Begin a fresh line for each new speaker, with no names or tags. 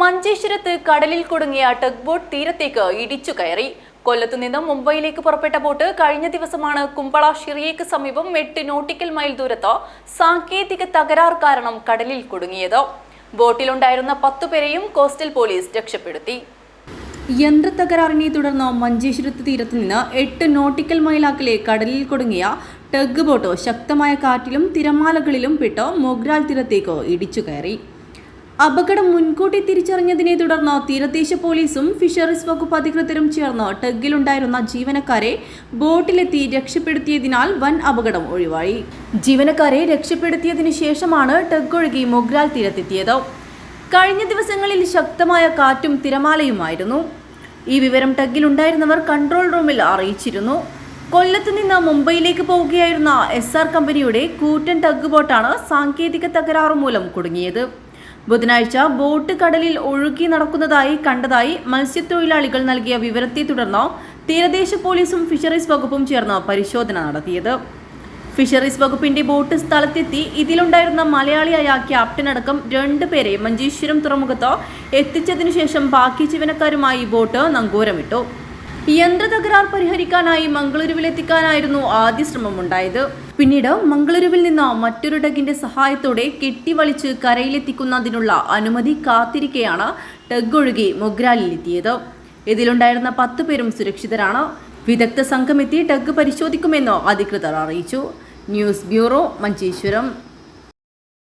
മഞ്ചേശ്വരത്ത് കടലിൽ കുടുങ്ങിയ ടഗ് ബോട്ട് തീരത്തേക്ക് ഇടിച്ചു കയറി. കൊല്ലത്തു നിന്ന് മുംബൈയിലേക്ക് പുറപ്പെട്ട ബോട്ട് കഴിഞ്ഞ ദിവസമാണ് കുമ്പള ഷിറിയയ്ക്ക് സമീപം എട്ട് നോട്ടിക്കൽ മൈൽ ദൂരത്ത് സാങ്കേതിക തകരാർ കാരണം കടലിൽ കുടുങ്ങിയത്. ബോട്ടിലുണ്ടായിരുന്ന പത്തുപേരെയും കോസ്റ്റൽ പോലീസ് രക്ഷപ്പെടുത്തി. യന്ത്രത്തകരാറിനെ തുടർന്ന് മഞ്ചേശ്വരത്ത് തീരത്ത് നിന്ന് എട്ട് നോട്ടിക്കൽ മൈലാക്കിലെ കടലിൽ കുടുങ്ങിയ ടഗ് ബോട്ട് ശക്തമായ കാറ്റിലും തിരമാലകളിലും പെട്ട് മൊഗ്രാൽ തീരത്തേക്ക് ഇടിച്ചു കയറി. അപകടം മുൻകൂട്ടി തിരിച്ചറിഞ്ഞതിനെ തുടർന്ന് തീരദേശ പോലീസും ഫിഷറീസ് വകുപ്പ് അധികൃതരും ചേർന്ന് ടഗിലുണ്ടായിരുന്ന ജീവനക്കാരെ ബോട്ടിലെത്തി രക്ഷപ്പെടുത്തിയതിനാൽ വൻ അപകടം ഒഴിവായി. ജീവനക്കാരെ രക്ഷപ്പെടുത്തിയതിനു ശേഷമാണ് ടഗ് ഒഴുകി മൊഗ്രാൽ തീരത്തെത്തിയത്. കഴിഞ്ഞ ദിവസങ്ങളിൽ ശക്തമായ കാറ്റും തിരമാലയുമായിരുന്നു. ഈ വിവരം ടഗിലുണ്ടായിരുന്നവർ കൺട്രോൾ റൂമിൽ അറിയിച്ചിരുന്നു. കൊല്ലത്ത് നിന്ന് മുംബൈയിലേക്ക് പോവുകയായിരുന്ന എസ് ആർ കമ്പനിയുടെ കൂറ്റൻ ടഗ് ബോട്ടാണ് സാങ്കേതിക തകരാറു മൂലം കുടുങ്ങിയത്. ബുധനാഴ്ച ബോട്ട് കടലിൽ ഒഴുകി നടക്കുന്നതായി കണ്ടതായി മത്സ്യത്തൊഴിലാളികൾ നൽകിയ വിവരത്തെ തുടർന്ന് തീരദേശ പോലീസും ഫിഷറീസ് വകുപ്പും ചേർന്ന് പരിശോധന നടത്തിയത്. ഫിഷറീസ് വകുപ്പിന്റെ ബോട്ട് സ്ഥലത്തെത്തി. ഇതിലുണ്ടായിരുന്ന മലയാളിയായ ക്യാപ്റ്റനടക്കം അടക്കം രണ്ടുപേരെ മഞ്ചേശ്വരം തുറമുഖത്ത് എത്തിച്ചതിനു ശേഷം ബാക്കി ജീവനക്കാരുമായി ബോട്ട് നങ്കൂരമിട്ടു. യന്ത്ര തകരാർ പരിഹരിക്കാനായി മംഗളൂരുവിലെത്തിക്കാനായിരുന്നു ആദ്യ ശ്രമം ഉണ്ടായത് പിന്നീട് മംഗളൂരുവിൽ നിന്ന് മറ്റൊരു ടഗിന്റെ സഹായത്തോടെ കെട്ടിവളിച്ച് കരയിലെത്തിക്കുന്നതിനുള്ള അനുമതി കാത്തിരിക്കെയാണ് ടഗ് ഒഴുകി മൊഗ്രാലിലെത്തിയത്. ഇതിലുണ്ടായിരുന്ന പത്ത് പേരും സുരക്ഷിതരാണ്. വിദഗ്ധ സംഘമെത്തി ടഗ് പരിശോധിക്കുമെന്ന് അധികൃതർ അറിയിച്ചു. News bureau Manjeshwaram.